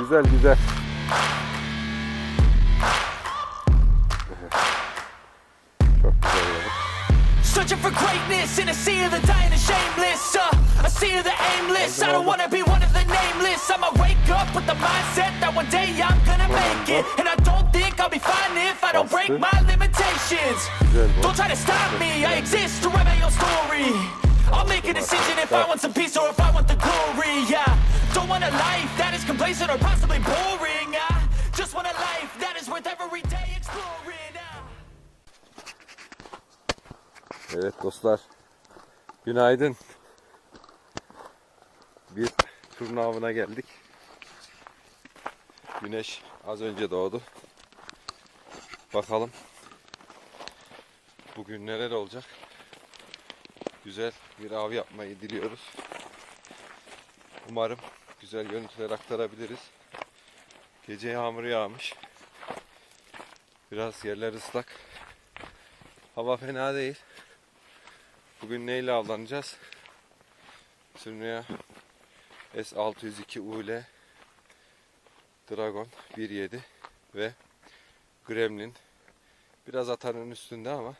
Güzel güzel. Çok güzel oldu. Searching for greatness in a sea of the dying and shameless. Uh, a sea of the aimless. I don't wanna be one of the nameless. I'ma wake up with the mindset that one day I'm gonna make it. And I don't think I'll be fine if I don't break my limitations. Don't try to stop me, I exist to write my own story. I'll make a decision if I want some peace or if I want the glory. Yeah, don't want a life that is complacent or possibly boring. I just want a life that is worth every day exploring. Ah. Evet dostlar. Günaydın. Bir turna avına geldik. Güneş az önce doğdu. Bakalım. Bugün neler olacak? Güzel bir av yapmayı diliyoruz. Umarım güzel görüntüler aktarabiliriz. Gece yağmur yağmış. Biraz yerler ıslak. Hava fena değil. Bugün neyle avlanacağız? Sürnüya S602 UL Dragon 1.7 ve Gremlin biraz atanın üstünde ama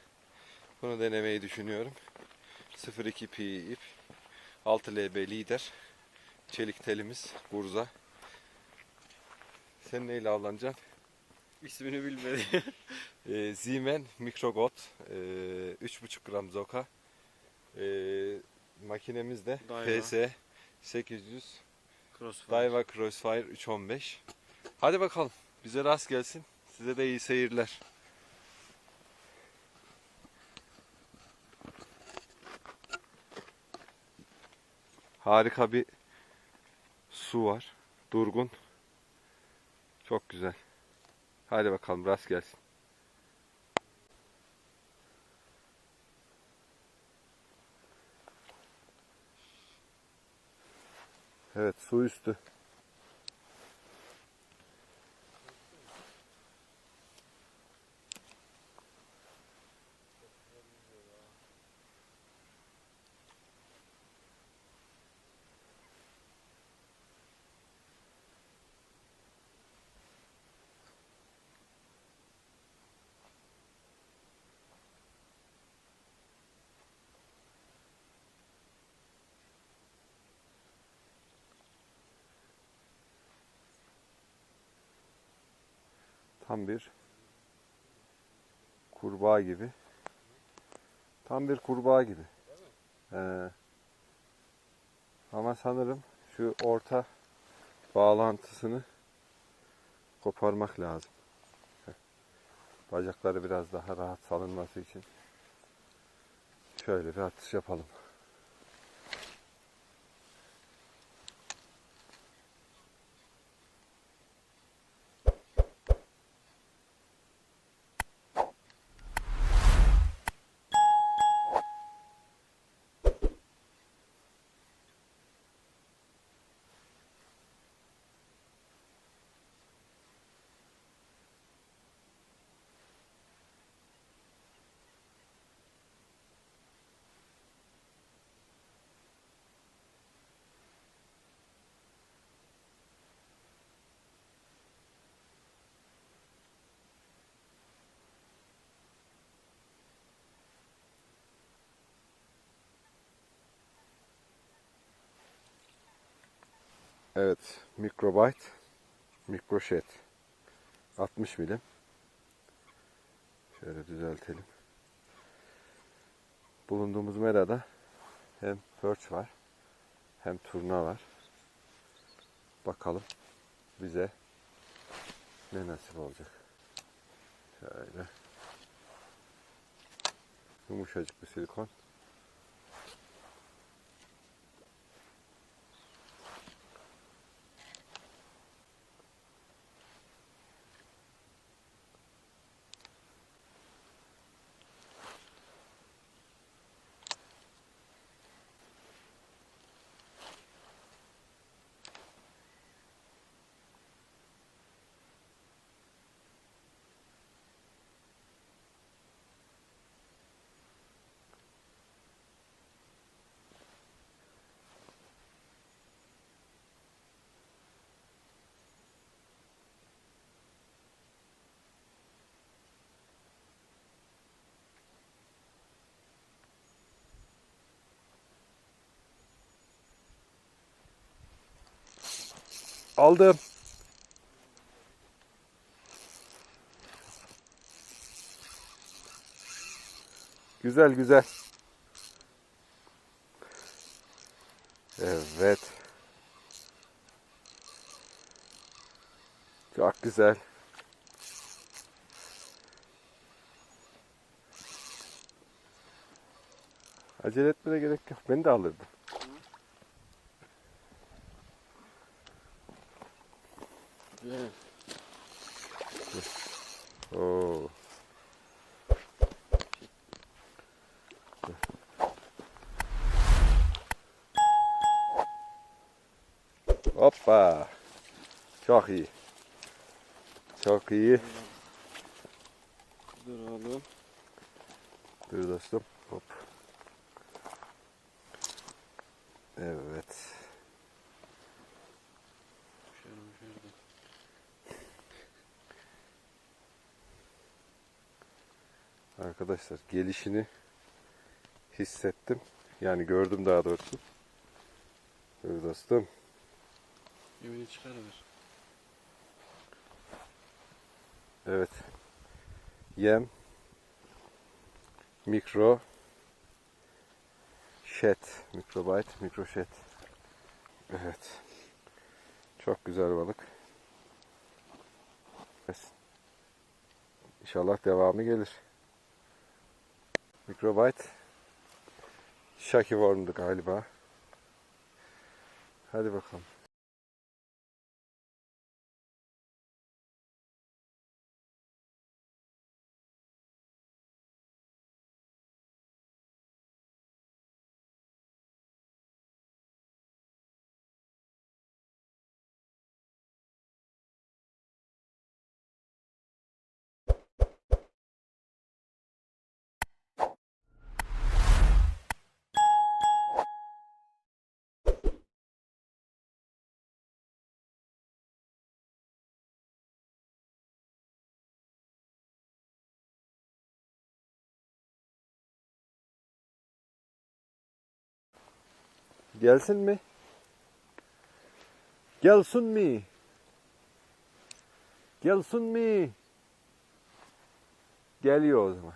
bunu denemeyi düşünüyorum. 02 pi ip 6 LB lider çelik telimiz Burza sen neyle avlanacaksın? İsmini bilmedi. Ee, Ziemen Mikrogot ee, 3,5 gram zoka ee, makinemiz de Daiwa. PS 800 Crossfire. Daiwa Crossfire 315 hadi bakalım bize rast gelsin size de iyi seyirler harika bir su var. Durgun. Çok güzel. Hadi bakalım rast gelsin. Evet su üstü. Tam bir kurbağa gibi. Tam bir kurbağa gibi. Ee, ama sanırım şu orta bağlantısını koparmak lazım. Bacakları biraz daha rahat salınması için şöyle bir atış yapalım. Evet, microbyte, microshed. 60 milim. Şöyle düzeltelim. Bulunduğumuz merada hem perch var, hem turna var. Bakalım bize ne nasip olacak. Şöyle. Yumuşacık bir silikon. Aldım. Güzel güzel. Evet. Çok güzel. Acele etmene gerek yok. Ben de alırdım. Güzel. Oo. Hoppa. Çok iyi. Çok iyi. Dur oğlum. Dur dostum. Hop. Evet. Arkadaşlar gelişini hissettim. Yani gördüm daha doğrusu. Dur dostum. Yemini çıkarıver. Evet. Yem. Mikro. Şet. Mikrobyte. Mikroşet. Evet. Çok güzel balık. Evet. İnşallah devamı gelir. Mikrobyte. Shaki Worm'du galiba. Hadi bakalım. Gelsin mi? Gelsin mi? Gelsin mi? Geliyor o zaman.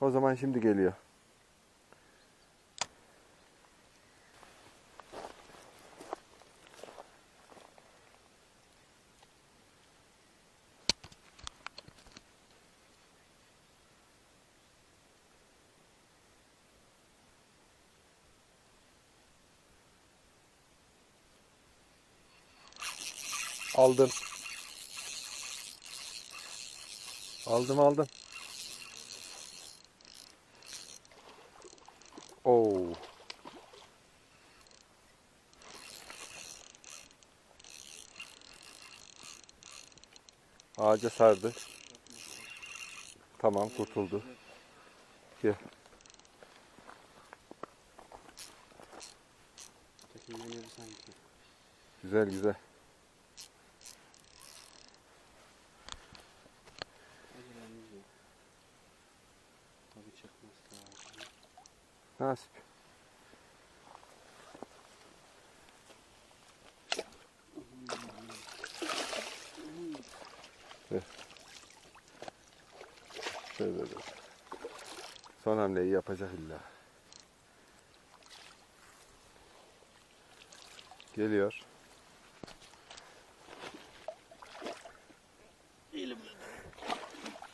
O zaman şimdi geliyor. Aldım. Aldım aldım. Oo. Ağaca sardı. Tamam kurtuldu. Gel. Güzel güzel. Acelemiz yok. Tabii çıkması lazım. Nasip. Şöyle de. Son hamleyi yapacak illa. Geliyor.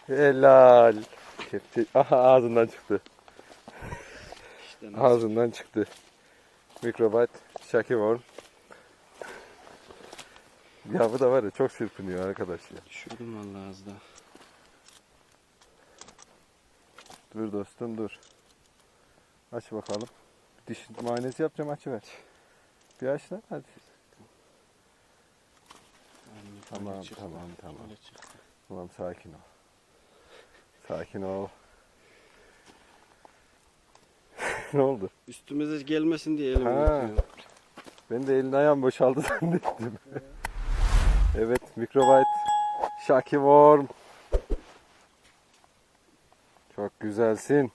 Helal. Kepçe. Aha ağzından çıktı. Nasıl? Ağzından çıktı. Mikrobyte Shaki Worm. Ya bu da var ya çok çırpınıyor arkadaş ya. Düşürdüm vallahi az daha. Dur dostum dur. Aç bakalım. Diş muayenesi yapacağım açıver. Bir aç lan hadi. Tamam, tamam, tamam. Tamam sakin ol. Sakin ol. ne oldu? Üstümüze gelmesin diye elimi Ha. Ben de elin ayağın boşaldı zannettim. evet Microbyte Shaki Worm. Çok güzelsin.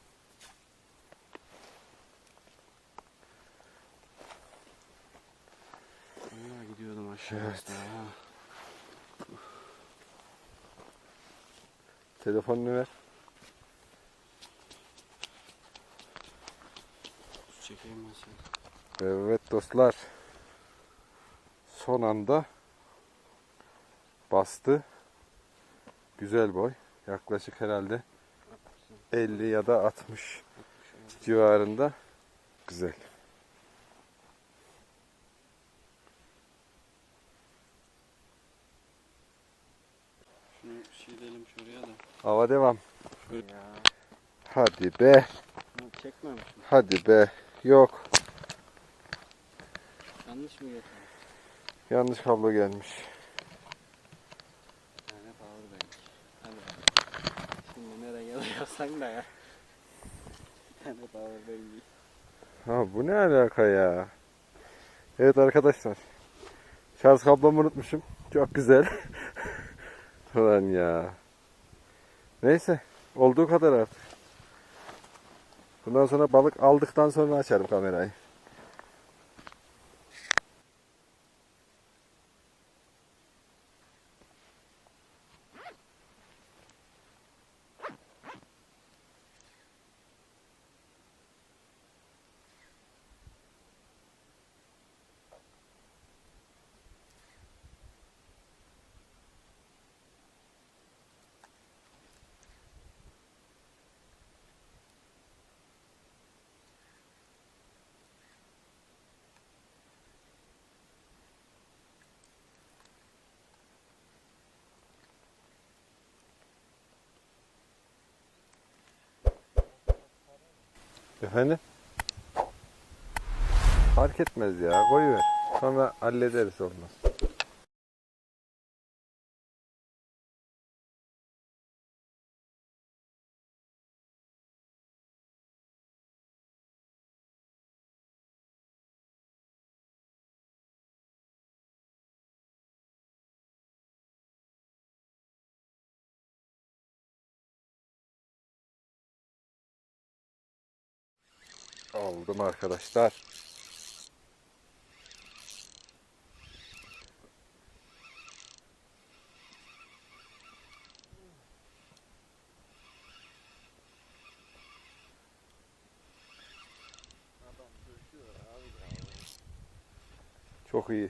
Vallahi gidiyordum Evet. Aa, Telefonunu ver. Çekeyim ben seni. Evet dostlar. Son anda bastı. Güzel boy. Yaklaşık herhalde 50 ya da 60 civarında. Güzel. Şunu şiirelim şuraya da. Hava devam. Şöyle. Ya. Hadi be. Bunu çekmemişim. Hadi be. Yok. Yanlış mı getirdim? Yanlış kablo gelmiş. Tane power bank. Hadi. Şimdi nereye geliyorsan da ya. Tane power bank. Ha bu ne alaka ya? Evet arkadaşlar. Şarj kablomu unutmuşum. Çok güzel. Ulan ya. Neyse. Olduğu kadar artık. Bundan sonra balık aldıktan sonra açarım kamerayı. Efendim? Fark etmez ya. Koyuver. Sonra hallederiz olmaz. Aldım arkadaşlar. Çok iyi.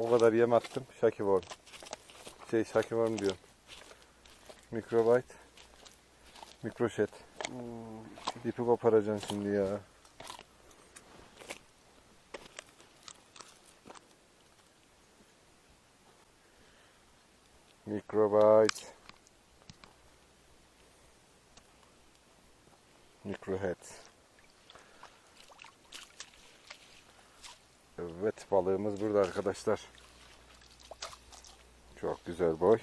O kadar yem attım. Shakiworm. Şey Shakiworm diyorum. Microbite. Mikroşet. Oo, İpi koparacaksın şimdi ya. Microbite. Microhead. Evet balığımız burada arkadaşlar. Çok güzel boy.